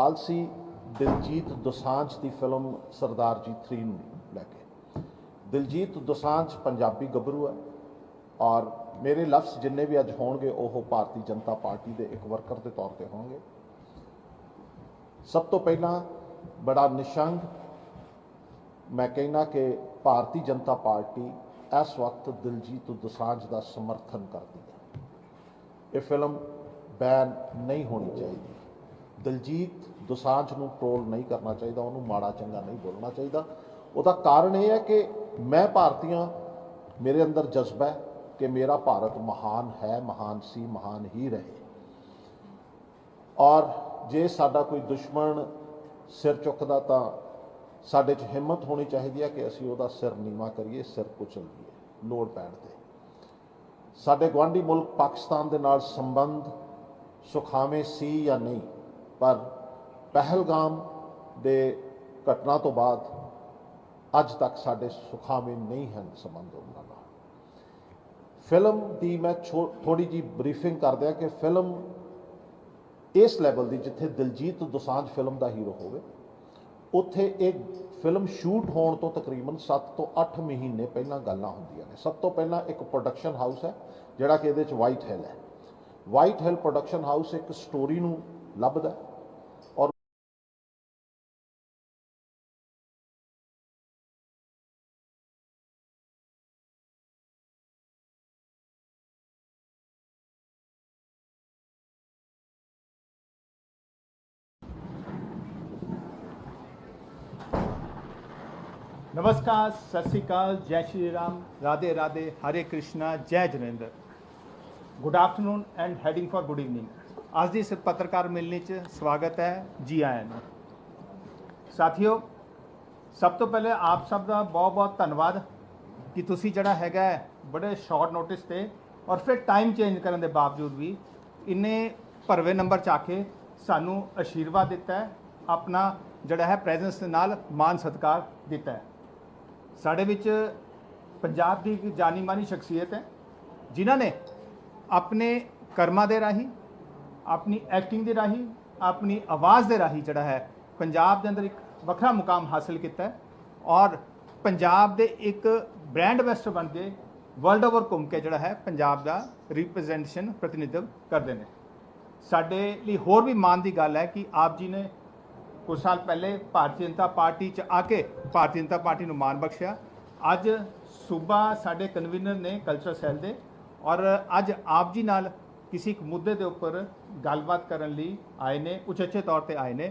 ਹਾਲ ਸੀ ਦਿਲਜੀਤ ਦੋਸਾਂਝ ਦੀ ਫਿਲਮ ਸਰਦਾਰ ਜੀ 3 ਨੂੰ ਲੈ ਕੇ। ਦਿਲਜੀਤ ਦੋਸਾਂਝ ਪੰਜਾਬੀ ਗੱਭਰੂ ਹੈ ਔਰ ਮੇਰੇ ਲਫ਼ਜ਼ ਜਿੰਨੇ ਵੀ ਅੱਜ ਹੋਣਗੇ ਉਹ ਭਾਰਤੀ ਜਨਤਾ ਪਾਰਟੀ ਦੇ ਇੱਕ ਵਰਕਰ ਦੇ ਤੌਰ ਤੇ ਹੋਣਗੇ। ਸਭ ਤੋਂ ਪਹਿਲਾਂ ਬੜਾ ਨਿਸ਼ੰਗ ਮੈਂ ਕਹਿਣਾ ਕਿ ਭਾਰਤੀ ਜਨਤਾ ਪਾਰਟੀ ਇਸ ਵਕਤ ਦਿਲਜੀਤ ਦੋਸਾਂਝ ਦਾ ਸਮਰਥਨ ਕਰਦੀ ਹੈ। ਇਹ ਫਿਲਮ ਬੈਨ ਨਹੀਂ ਹੋਣੀ ਚਾਹੀਦੀ। ਦਿਲਜੀਤ ਦੋਸਾਂਝ ਨੂੰ ਟ੍ਰੋਲ ਨਹੀਂ ਕਰਨਾ ਚਾਹੀਦਾ, ਉਹਨੂੰ ਮਾੜਾ ਚੰਗਾ ਨਹੀਂ ਬੋਲਣਾ ਚਾਹੀਦਾ। ਉਹਦਾ ਕਾਰਨ ਇਹ ਹੈ ਕਿ ਮੈਂ ਭਾਰਤੀਆਂ, ਮੇਰੇ ਅੰਦਰ ਜਜ਼ਬਾ ਹੈ ਕਿ ਮੇਰਾ ਭਾਰਤ ਮਹਾਨ ਹੈ, ਮਹਾਨ ਸੀ, ਮਹਾਨ ਹੀ ਰਹੇ। ਔਰ ਜੇ ਸਾਡਾ ਕੋਈ ਦੁਸ਼ਮਣ ਸਿਰ ਚੁੱਕਦਾ ਤਾਂ ਸਾਡੇ 'ਚ ਹਿੰਮਤ ਹੋਣੀ ਚਾਹੀਦੀ ਹੈ ਕਿ ਅਸੀਂ ਉਹਦਾ ਸਿਰ ਨੀਵਾ ਕਰੀਏ, ਸਿਰ ਕੁਚਲ ਦਈਏ ਲੋੜ ਪੈਣ ਤੇ। ਸਾਡੇ ਗਵਾਂਢੀ ਮੁਲਕ ਪਾਕਿਸਤਾਨ ਦੇ ਨਾਲ ਸੰਬੰਧ ਸੁਖਾਵੇਂ ਸੀ ਜਾਂ ਨਹੀਂ ਪਰ ਪਹਿਲਗਾਮ ਦੇ ਘਟਨਾ ਤੋਂ ਬਾਅਦ ਅੱਜ ਤੱਕ ਸਾਡੇ ਸੁਖਾਵੇਂ ਨਹੀਂ ਹਨ ਸੰਬੰਧ ਉਹਨਾਂ ਨਾਲ। ਫਿਲਮ ਦੀ ਮੈਂ ਥੋੜੀ ਜੀ ਬਰੀਫਿੰਗ ਕਰਦਿਆਂ ਕਿ ਫਿਲਮ ਇਸ ਲੈਵਲ ਦੀ ਜਿੱਥੇ ਦਿਲਜੀਤ ਦੋਸਾਂਝ ਫਿਲਮ ਦਾ ਹੀਰੋ ਹੋਵੇ, ਉੱਥੇ ਇਹ ਫਿਲਮ ਸ਼ੂਟ ਹੋਣ ਤੋਂ ਤਕਰੀਬਨ 7 ਤੋਂ 8 ਮਹੀਨੇ ਪਹਿਲਾਂ ਗੱਲਾਂ ਹੁੰਦੀਆਂ ਨੇ। ਸਭ ਤੋਂ ਪਹਿਲਾਂ ਇੱਕ ਪ੍ਰੋਡਕਸ਼ਨ ਹਾਊਸ ਹੈ, ਜਿਹੜਾ ਕਿ ਇਹਦੇ ਚ ਵਾਈਟ ਹਿੱਲ ਹੈ। ਵਾਈਟ ਹਿੱਲ ਪ੍ਰੋਡਕਸ਼ਨ ਹਾਊਸ ਇੱਕ ਸਟੋਰੀ ਨੂੰ ਲੱਭਦਾ ਨਮਸਕਾਰ, ਸਤਿ ਸ੍ਰੀ ਅਕਾਲ, ਜੈ ਸ਼੍ਰੀ ਰਾਮ, ਰਾਧੇ ਰਾਧੇ, ਹਰੇ ਕ੍ਰਿਸ਼ਨਾ, ਜੈ Janender. Good afternoon and heading for good evening ਅੱਜ ਦੀ ਇਸ ਪੱਤਰਕਾਰ ਮਿਲਣੀ 'ਚ ਸਵਾਗਤ ਹੈ ਜੀ ਆਇਆਂ ਨੂੰ। ਸਾਥੀਓ, ਸਭ ਤੋਂ ਪਹਿਲੇ ਆਪ ਸਭ ਦਾ ਬਹੁਤ-ਬਹੁਤ ਧੰਨਵਾਦ ਕਿ ਤੁਸੀਂ ਜਿਹੜਾ ਹੈਗਾ ਬੜੇ ਸ਼ਾਰਟ ਨੋਟਿਸ ਤੇ ਔਰ ਫਿਰ ਟਾਈਮ ਚੇਂਜ ਕਰਨ ਦੇ ਬਾਵਜੂਦ ਵੀ ਇੰਨੇ ਭਰਵੇਂ ਨੰਬਰ 'ਚ ਆ ਕੇ ਸਾਨੂੰ ਅਸ਼ੀਰਵਾਦ ਦਿੱਤਾ ਆਪਣਾ ਜਿਹੜਾ ਹੈ ਪ੍ਰੈਜ਼ੈਂਸ ਦੇ ਨਾਲ ਮਾਨ ਸਤਕਾਰ ਦਿੱਤਾ ਹੈ। ਸਾਡੇ ਵਿੱਚ ਪੰਜਾਬ ਦੀ ਇੱਕ ਜਾਨੀ ਮਾਨੀ ਸ਼ਖਸੀਅਤ ਹੈ, ਜਿਨ੍ਹਾਂ ਨੇ ਆਪਣੇ ਕਰਮਾਂ ਦੇ ਰਾਹੀਂ, ਆਪਣੀ ਐਕਟਿੰਗ ਦੇ ਰਾਹੀਂ, ਆਪਣੀ ਆਵਾਜ਼ ਦੇ ਰਾਹੀਂ ਜਿਹੜਾ ਹੈ, ਪੰਜਾਬ ਦੇ ਅੰਦਰ ਇੱਕ ਵੱਖਰਾ ਮੁਕਾਮ ਹਾਸਲ ਕੀਤਾ ਹੈ ਔਰ ਪੰਜਾਬ ਦੇ ਇੱਕ ਬ੍ਰਾਂਡ ਐਂਬੈਸਡਰ ਬਣ ਕੇ ਵਰਲਡ ਓਵਰ ਘੁੰਮ ਕੇ ਜਿਹੜਾ ਹੈ, ਪੰਜਾਬ ਦਾ ਰਿਪਰੈਜ਼ੈਂਟੇਸ਼ਨ ਪ੍ਰਤੀਨਿਧਵ ਕਰਦੇ ਨੇ। ਸਾਡੇ ਲਈ ਹੋਰ ਵੀ ਮਾਣ ਦੀ ਗੱਲ ਹੈ ਕਿ ਆਪ ਜੀ ਨੇ ਕੁਝ ਸਾਲ ਪਹਿਲੇ ਭਾਰਤੀ ਜਨਤਾ ਪਾਰਟੀ ਚ ਆ ਕੇ ਭਾਰਤੀ ਜਨਤਾ ਪਾਰਟੀ ਨੂੰ ਮਾਣ ਬਖਸ਼ਿਆ। ਅੱਜ ਸੂਬਾ ਸਾਡੇ ਕਨਵੀਨਰ ਨੇ ਕਲਚਰ ਸੈੱਲ ਦੇ ਔਰ ਅੱਜ ਆਪ ਜੀ ਨਾਲ ਕਿਸੇ ਇੱਕ ਮੁੱਦੇ ਦੇ ਉੱਪਰ ਗੱਲਬਾਤ ਕਰਨ ਲਈ ਆਏ ਨੇ, ਉਚੇਚੇ ਤੌਰ ਤੇ ਆਏ ਨੇ।